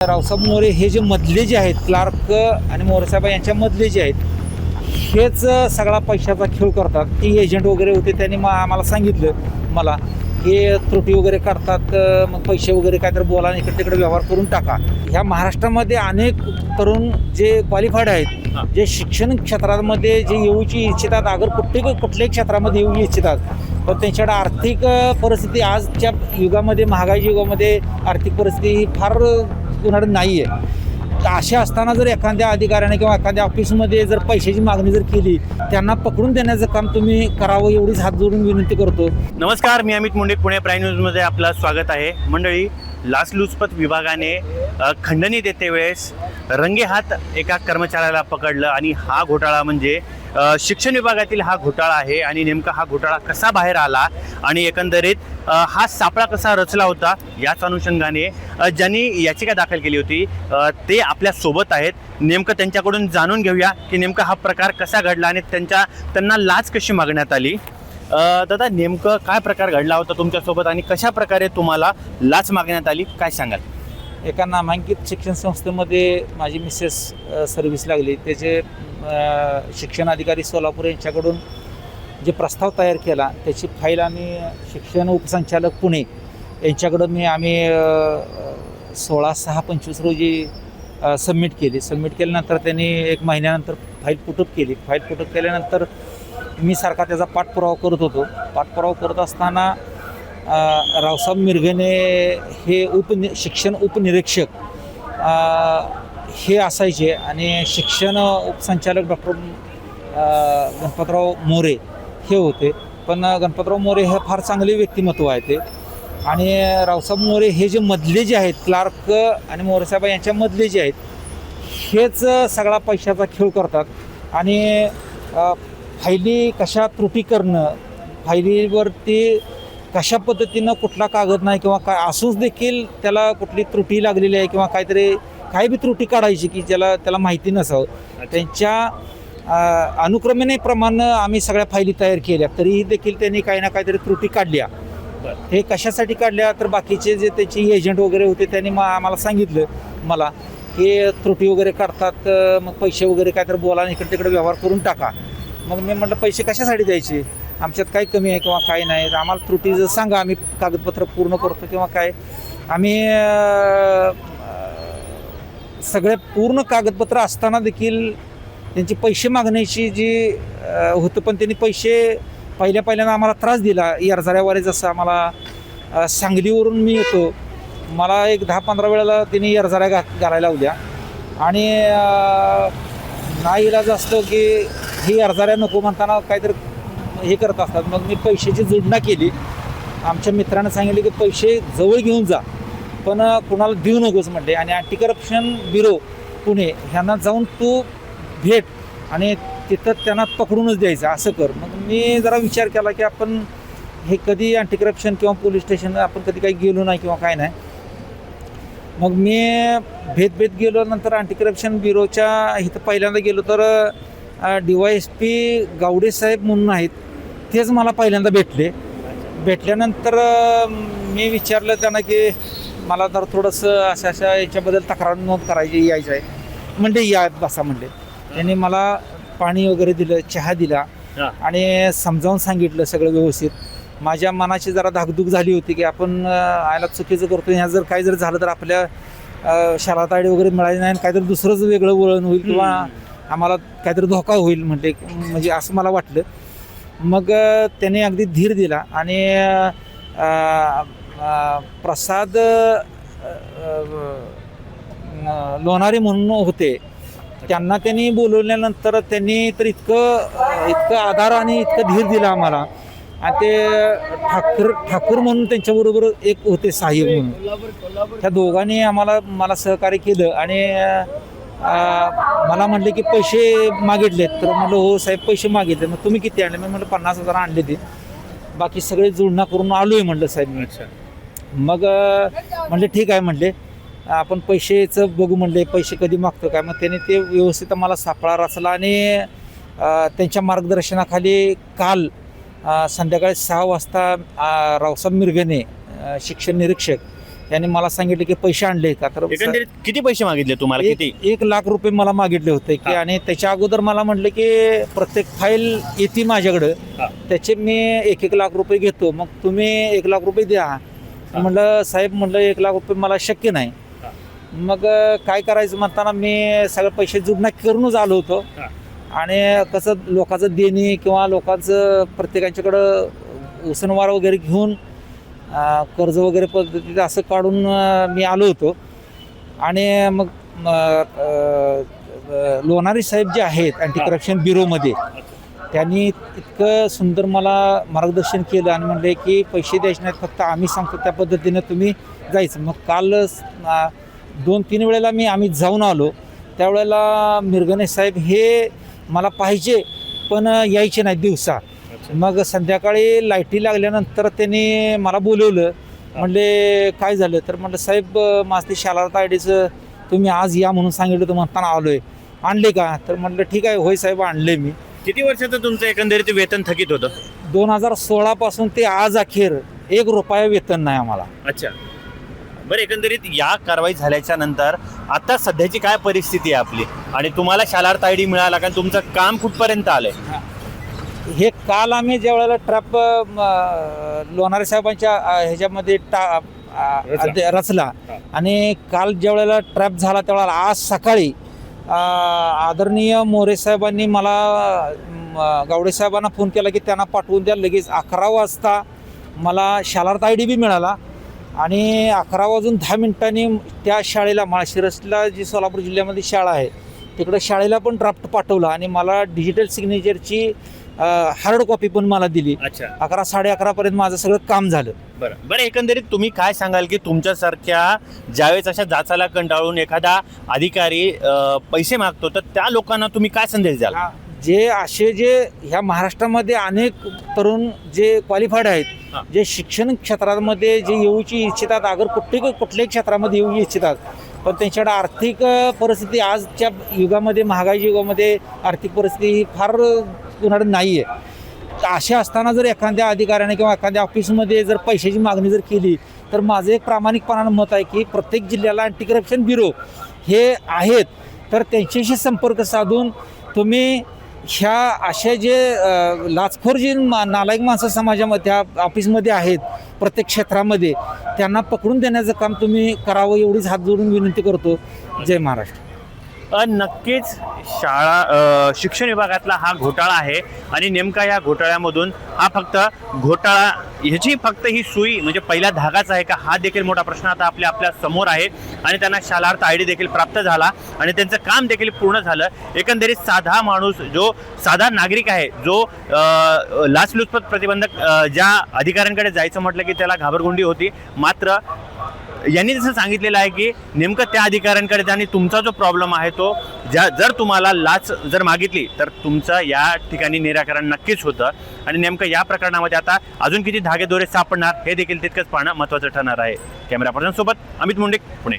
रावसाहेब मोरे हे जे मधले जे आहेत क्लार्क आणि मोरेसाहेब यांच्या मधले जे आहेत हेच सगळा पैशाचा खेळ करतात ती एजंट वगैरे होते त्यांनी मग आम्हाला सांगितलं मला हे त्रुटी वगैरे करतात मग पैसे वगैरे काहीतरी बोला आणि इकडे तिकडे व्यवहार करून टाका ह्या महाराष्ट्रामध्ये अनेक तरुण जे क्वालिफाईड. आहेत जे शिक्षण क्षेत्रामध्ये जे येऊची इच्छितात अगर कुठे कुठल्याही क्षेत्रामध्ये येऊ इच्छितात पण त्यांच्याकडे आर्थिक परिस्थिती आजच्या युगामध्ये महागाईच्या युगामध्ये आर्थिक परिस्थिती ही फार कुणाकडे नाही आहे तर असे असताना जर एखाद्या अधिकाऱ्याने किंवा एखाद्या ऑफिसमध्ये जर पैशाची मागणी जर केली त्यांना पकडून देण्याचं काम तुम्ही करावं एवढीच हात जोडून विनंती करतो. नमस्कार मी अमित मुंडे पुणे प्राईम न्यूजमध्ये आपलं स्वागत आहे. मंडळी लाचलुचपत विभागाने खंडणी देते वेळेस रंगेहात एका कर्मचाऱ्याला पकडलं आणि हा घोटाळा म्हणजे शिक्षण विभागातील हा घोटाळा आहे आणि नेमका हा घोटाळा कसा बाहेर आला आणि एकंदरीत हा सापळा कसा रचला होता याच अनुषंगाने ज्यांनी याचिका दाखल केली होती ते आपल्यासोबत आहेत. नेमकं त्यांच्याकडून जाणून घेऊया की नेमका हा प्रकार कसा घडला आणि त्यांच्या त्यांना लाच कशी मागण्यात आली. दादा नेमकं काय प्रकार घडला होता तुमच्यासोबत आणि कशा प्रकारे तुम्हाला लाच मागण्यात आली काय सांगाल? एका नामांकित शिक्षण संस्थेमध्ये माझी मिसेस सर्व्हिस लागली. त्याचे शिक्षण अधिकारी सोलापूर यांच्याकडून जे प्रस्ताव तयार केला त्याची फाईल आम्ही शिक्षण उपसंचालक पुणे यांच्याकडं मी आम्ही सोळा सहा पंचवीस रोजी सबमिट केली. सबमिट केल्यानंतर त्यांनी एक महिन्यानंतर फाईल पुटअप केली. फाईल पुटअप केल्यानंतर मी सारखा त्याचा पाठपुरावा करत होतो. पाठपुरावा करत असताना रावसाहेब मिरगेने हे उपनि शिक्षण उपनिरीक्षक हे असायचे आणि शिक्षण उपसंचालक डॉक्टर गणपतराव मोरे हे होते. पण गणपतराव मोरे हे फार चांगले व्यक्तिमत्व आहे ते. आणि रावसाहेब मोरे हे जे मधले जे आहेत क्लार्क आणि मोरेसाहेब यांच्या मधले जे आहेत हेच सगळा पैशाचा खेळ करतात. आणि फायली कशा त्रुटी करणं फायलीवरती कशा पद्धतीनं कुठला कागद नाही किंवा काय असूच देखील त्याला कुठली त्रुटी लागलेली आहे किंवा काहीतरी काही बी त्रुटी काढायची की ज्याला त्याला माहिती नसावं. त्यांच्या अ, अनुक्रमणेप्रमाणे आम्ही सगळ्या फायली तयार केल्या तरीही देखील त्यांनी काही ना काहीतरी त्रुटी काढल्या. हे कशासाठी काढल्या? तर बाकीचे जे त्याचे एजंट वगैरे होते त्यांनी मग आम्हाला सांगितलं मला हे त्रुटी वगैरे काढतात मग पैसे वगैरे काय तर बोला आणि इकडे तिकडे व्यवहार करून टाका. मग मी म्हटलं पैसे कशासाठी द्यायचे? आमच्यात काही कमी आहे किंवा काय नाही? आम्हाला त्रुटी जर सांगा आम्ही कागदपत्र पूर्ण करतो किंवा काय? आम्ही सगळे पूर्ण कागदपत्र असताना देखील त्यांची पैसे मागण्याची जी होतं पण त्यांनी पैसे पहिल्या पहिल्यांदा आम्हाला त्रास दिला. यरझाऱ्यावारे जसं आम्हाला सांगलीवरून मी येतो. मला एक दहा पंधरा वेळेला तिने यरझाऱ्या घा घालायला लावल्या. आणि अ, नाईलाज असतो की ही यरझाऱ्या नको म्हणताना काहीतरी हे करत असतात. मग मी पैशाची जुडणा केली. आमच्या मित्रानं सांगितले की पैसे जवळ घेऊन जा. पण कुणाला देऊ नकोस म्हटले आणि अँटी करप्शन ब्युरो पुणे ह्यांना जाऊन तू भेट आणि तिथं त्यांना पकडूनच द्यायचं असं कर. मग मी जरा विचार केला की आपण हे कधी अँटी करप्शन किंवा पोलीस स्टेशन आपण कधी काही गेलो नाही किंवा काय नाही. मग मी भेदभेद गेलो नंतर अँटी करप्शन ब्युरोच्या इथं पहिल्यांदा गेलो तर D Y S P Gawde साहेब म्हणून आहेत तेच मला पहिल्यांदा भेटले. भेटल्यानंतर मी विचारलं त्यांना की मला तर थोडंसं अशा अशा याच्याबद्दल तक्रार नोंद करायची यायचं आहे म्हणजे या बसा म्हणले. त्यांनी मला पाणी वगैरे दिलं चहा दिला हा. आणि समजावून सांगितलं सगळं व्यवस्थित. माझ्या मनाची जरा धाकधूक झाली होती की आपण अ, आयला चुकीचं करतो ह्या जर काही जर झालं तर आपल्या अ, शराताडी वगैरे मिळाली नाही आणि काहीतरी दुसरंच वेगळं वळण होईल किंवा आम्हाला काहीतरी धोका होईल म्हणजे म्हणजे असं मला वाटलं. मग अ, त्याने अगदी धीर दिला आणि अ, अ, प्रसाद अ, अ, लोणारे म्हणून होते. त्यांना त्यांनी बोलवल्यानंतर त्यांनी तर इतकं इतकं आधार आणि इतकं धीर दिला आम्हाला. आणि ते ठाकूर ठाकूर म्हणून त्यांच्याबरोबर एक होते सहाय्यक म्हणून. त्या दोघांनी आम्हाला मला सहकार्य केलं आणि मला म्हणले की पैसे मागितलेत तर म्हणलं हो साहेब पैसे मागितले. मग तुम्ही किती आणले? मी म्हणलं पन्नास हजार आणले ते. बाकी सगळे जुळणा करून आलो आहे म्हणलं साहेब मी. मग अ, म्हणले ठीक आहे म्हणले आपण पैसेचं बघू म्हणले पैसे कधी मागतो काय मग त्याने ते व्यवस्थित मला सापळा रचला आणि त्यांच्या मार्गदर्शनाखाली काल संध्याकाळी सहा वाजता रावसाहेब मिरगणे अ, शिक्षण निरीक्षक त्यांनी मला सांगितलं की पैसे आणले का? तर किती पैसे मागितले तुम्हाला? एक किती? एक लाख रुपये मला मागितले होते की. आणि त्याच्या अगोदर मला म्हटलं की प्रत्येक फाईल येते माझ्याकडं. त्याचे मी एक एक लाख रुपये घेतो. मग तुम्ही एक लाख रुपये द्या. म्हटलं साहेब म्हटलं एक लाख रुपये मला शक्य नाही. मग काय करायचं म्हणताना मी सगळे पैसे जुडणा करूनच आलो होतो. आणि कसं लोकांचं देणी किंवा लोकांचं प्रत्येकाच्याकडं उसनवार वगैरे घेऊन कर्ज वगैरे पद्धतीत असं काढून मी आलो होतो. आणि मग लोणारी साहेब जे आहेत अँटी करप्शन ब्युरोमध्ये त्यांनी इतकं सुंदर मला मार्गदर्शन केलं आणि म्हणले की पैसे द्यायचे नाहीत फक्त आम्ही सांगतो त्या पद्धतीनं तुम्ही जायचं. मग काल अं, दोन तीन वेळेला मी आम्ही जाऊन आलो. त्यावेळेला मिरगणे साहेब हे मला पाहिजे पण यायचे नाहीत दिवसा. मग संध्याकाळी लाईटी लागल्यानंतर त्यांनी मला बोलवलं. म्हणले काय झालं? तर म्हटलं साहेब माझं ते शालार तायडीचं तुम्ही आज या म्हणून सांगितलं तर म्हणताना आलोय. आणले का? तर म्हटलं ठीक आहे होय साहेब आणले मी. किती वर्षाचं तुमचं एकंदरीत वेतन थकीत होतं? दोन हजार सोळापासून ते आज अखेर एक रुपया वेतन नाही आम्हाला. अच्छा. बरं एकंदरीत या कारवाई झाल्याच्यानंतर आता सध्याची काय परिस्थिती आहे आपली? आणि तुम्हाला शालार तायडी मिळाला कारण तुमचं काम कुठपर्यंत आलंय? हे काल आम्ही ज्या वेळेला ट्रॅप लोणारे साहेबांच्या अ, ह्याच्यामध्ये टा अ, रचला. आणि काल ज्या वेळेला ट्रॅप झाला त्यावेळेला आज सकाळी अ, आदरणीय मोरे साहेबांनी मला म, गावडे साहेबांना फोन केला की त्यांना पाठवून द्या. लगेच अकरा वाजता मला शालार्थ आय डी बी मिळाला. आणि अकरा वाजून दहा मिनिटांनी त्या शाळेला माळशिरसला जी सोलापूर जिल्ह्यामध्ये शाळा आहे तिकडं शाळेला पण ड्राफ्ट पाठवला आणि मला डिजिटल सिग्नेचरची हार्ड कॉपी पण मला दिली. अच्छा. अकरा साडे अकरापर्यंत माझं सगळं काम झालं. बरं. बरं एकंदरीत तुम्ही काय सांगाल की तुमच्यासारख्या ज्यावेळेस अशा जाचाला कंटाळून एखादा अधिकारी अं, पैसे मागतो तर त्या लोकांना तुम्ही काय संदेश द्याल? जे असे जे ह्या महाराष्ट्रामध्ये अनेक तरुण जे क्वालिफाईड. आहेत जे शिक्षण क्षेत्रामध्ये जे येऊची इच्छितात अगर कुठे कुठल्याही क्षेत्रामध्ये येऊ इच्छितात पण त्यांच्याकडे आर्थिक परिस्थिती आजच्या युगामध्ये महागाई युगामध्ये आर्थिक परिस्थिती ही फार कुणाकडे नाही आहे असे असताना जर एखाद्या अधिकाऱ्याने किंवा एखाद्या ऑफिसमध्ये जर पैशाची मागणी जर केली तर माझं एक प्रामाणिकपणानं मत आहे की प्रत्येक जिल्ह्याला अँटी करप्शन ब्युरो हे आहेत. तर त्यांच्याशी संपर्क साधून तुम्ही ह्या अशा जे लाचखोर जे मा- नालायक माणसं समाजामध्ये त्या ऑफिसमध्ये आहेत प्रत्येक क्षेत्रामध्ये त्यांना पकडून देण्याचं काम तुम्ही करावं एवढीच हात जोडून विनंती करतो. जय महाराष्ट्र. नक्कीच शाळा शिक्षण विभागातला हा घोटाळा आहे. आणि नेमका या घोटाळ्यामधून हा फक्त घोटाळा ह्याची फक्त ही सुई म्हणजे पहिला धागाच आहे का हा देखील मोठा प्रश्न आता आपल्या आपल्यासमोर आहे. आणि त्यांना शालार्थ आय डी देखील प्राप्त झाला आणि त्यांचं काम देखील पूर्ण झालं. एकंदरीत साधा माणूस जो साधा नागरिक आहे जो लाचलुचपत प्रतिबंधक ज्या अधिकाऱ्यांकडे जायचं म्हटलं की त्याला घाबरगुंडी होती मात्र यांनी जसं सांगितलेलं आहे की नेमकं त्या अधिकाऱ्यांकडे त्यांनी आणि तुमचा जो प्रॉब्लेम आहे तो ज्या जर तुम्हाला लाच जर मागितली तर तुमचं या ठिकाणी निराकरण नक्कीच होतं. आणि नेमकं या प्रकरणामध्ये आता अजून किती धागेदोरे सापडणार हे देखील तितकंच पाहणं महत्त्वाचं ठरणार आहे. कॅमेरा पर्सन सोबत अमित मुंडे पुणे.